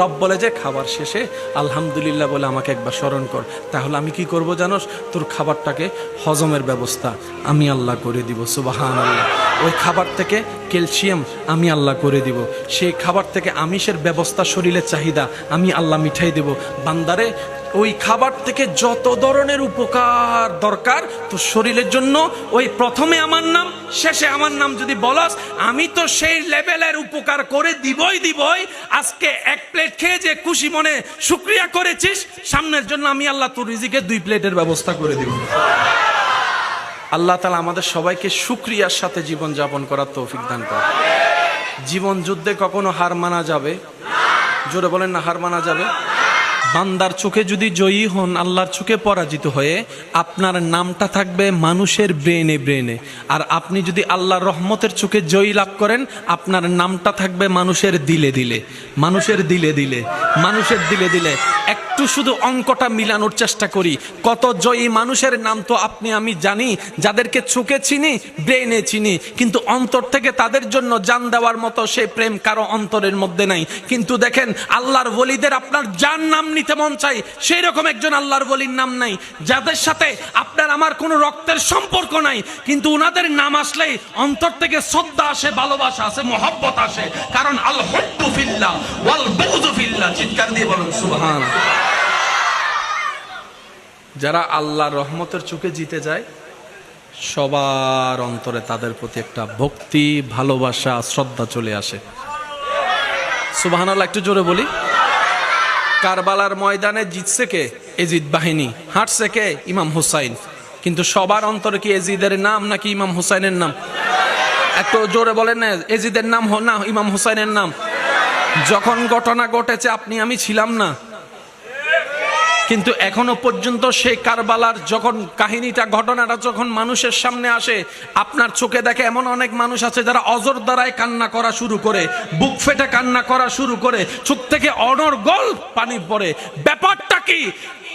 রব বলে যে, খাবার শেষে আলহামদুলিল্লাহ বলে আমাকে একবার স্মরণ কর। তাহলে আমি কি করব জানোস? তোর খাবারটাকে হজমের ব্যবস্থা আমি আল্লাহ করে দিব সুবাহান আল্লাহ ওই খাবার থেকে ক্যালসিয়াম আমি আল্লাহ করে দিব। সেই খাবার থেকে আমিষের ব্যবস্থা, শরীরের চাহিদা আমি আল্লাহ মিঠাই দেব। বান্দারে, ওই খাবার থেকে যত ধরনের উপকার দরকার, তো শরীরের জন্য ওই প্রথমে আমার নাম, শেষে আমার নাম যদি বলস, আমি তো সেই লেভেলের উপকার করে দিবই দিবই। আজকে এক প্লেট খেয়ে যে খুশি মনে শুক্রিয়া করেছিস, সামনের জন্য আমি আল্লাহ তোর রিজিকে দুই প্লেটের ব্যবস্থা করে দিব। আল্লাহ তালা আমাদের সবাইকে সুক্রিয়ার সাথে জীবন যাপন করার তৌফিক দান করে জীবন যুদ্ধে কখনো হার মানা যাবে? জোরে বলেন না, হার মানা যাবে? বান্দার চোখে যদি জয়ী হন, আল্লাহর চোখে পরাজিত হয়ে, আপনার নামটা থাকবে মানুষের ব্রেনে ব্রেনে আর আপনি যদি আল্লাহর রহমতের চোখে জয়ী লাভ করেন, আপনার নামটা থাকবে মানুষের দিলে দিলে। মানুষের দিলে দিলে। মানুষের দিলে দিলে। একটু শুধু অঙ্কটা মিলানোর চেষ্টা করি। কত জয়ী মানুষের নাম তো আপনি, আমি জানি। যাদেরকে চোখে চিনি ব্রেনে চিনি। কিন্তু অন্তর থেকে তাদের জন্য জান দেওয়ার মতো সেই প্রেম কারও অন্তরের মধ্যে নাই। কিন্তু দেখেন, আল্লাহর বলিদের আপনার যার নাম নিতে মন চাই। সেই রকম একজন আল্লাহর ওলির নাম নাই। যাদের সাথে আপনার আমার কোনো রক্তের সম্পর্ক নাই, কিন্তু উনাদের নাম আসলেই অন্তর থেকে শ্রদ্ধা আসে, ভালোবাসা আসে, মোহব্বত আসে। কারণ আল হব্বু ওয়াল ফিল্লাহ, চিৎকার দিয়ে বলুন সুবহান যারা আল্লাহ রহমতের চোখে জিতে যায়, সবার অন্তরে তাদের প্রতি একটা ভক্তি, ভালোবাসা, শ্রদ্ধা চলে আসে। সুবাহানাল্লাহ, একটু জোরে বলি। কারবালার ময়দানে জিতছে কে? এজিদ বাহিনী। হাঁটছে কে? ইমাম হুসাইন। কিন্তু সবার অন্তরে কি এজিদের নাম নাকি ইমাম হুসাইনের নাম? এত জোরে বলেন না, এজিদের নাম হ- না, ইমাম হুসাইনের নাম। যখন ঘটনা ঘটেছে, আপনি, আমি ছিলাম না। কিন্তু এখনও পর্যন্ত সেই কারবালার যখন কাহিনীটা, ঘটনাটা যখন মানুষের সামনে আসে, আপনার চোখে দেখে এমন অনেক মানুষ আছে যারা অজর দ্বারায় কান্না করা শুরু করে, বুক ফেটে কান্না করা শুরু করে, চোখ থেকে অনর্গল পানি পড়ে, ব্যাপারটা কি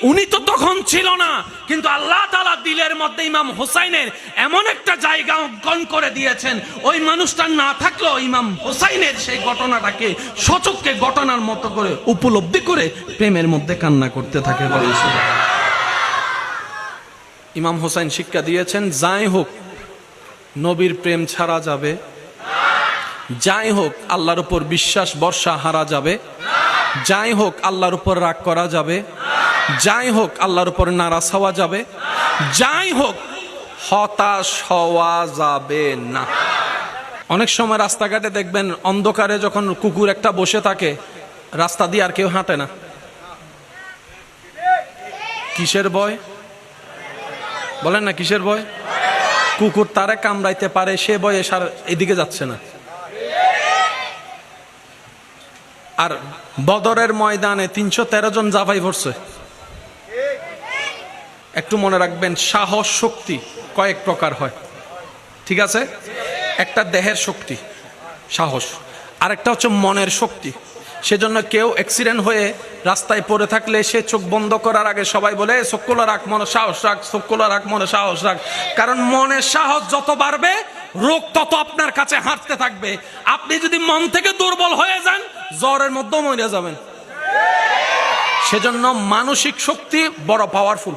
উনি তো তখন ছিল না, কিন্তু আল্লাহ তালা দিলের মধ্যে ইমাম হোসাইনের এমন একটা জায়গা অঙ্কন করে দিয়েছেন। ওই মানুষটা না থাকলেও ইমাম হোসাইনের সেই ঘটনাটাকে, সচককে ঘটনার মতো করে, উপলব্ধি করে প্রেমের মধ্যে কান্না করতে থাকে ইমাম হোসাইন শিক্ষা দিয়েছেন, যাই হোক, নবীর প্রেম ছাড়া যাবে। যাই হোক, আল্লাহর উপর বিশ্বাস বর্ষা হারা যাবে। যাই হোক আল্লাহর উপর রাগ করা যাবে, যাই হোক আল্লাহর উপর নারাজ হওয়া যাবে, যাই হোক হতাশ হওয়া যাবে না। অনেক সময় রাস্তাঘাটে দেখবেন অন্ধকারে যখন কুকুর একটা বসে থাকে, রাস্তা দিয়ে আর কেউ হাঁটে না। কিসের ভয়? বলেন না কিসের ভয়? কুকুর তারে কামড়াইতে পারে, সে ভয়ে সার এদিকে যাচ্ছে না। আর বদরের ময়দানে তিনশো তেরো জন জাফাই পড়ছে একটু মনে রাখবেন সাহস শক্তি কয়েক প্রকার হয়। ঠিক আছে? একটা দেহের শক্তি সাহস। আরেকটা হচ্ছে মনের শক্তি। সেজন্য কেউ অ্যাক্সিডেন্ট হয়ে রাস্তায় পড়ে থাকলে সে চোখ বন্ধ করার আগে সবাই বলে "এ, চোখ রাখ মনে সাহস রাখ চোখ খোলা রাখ মনে সাহস রাখ। কারণ মনের সাহস যত বাড়বে রোগ তত আপনার কাছে হাঁটতে থাকবে। আপনি যদি মন থেকে দুর্বল হয়ে যান জ্বরের মধ্যেও মরে যাবেন। সেজন্য মানসিক শক্তি বড় পাওয়ারফুল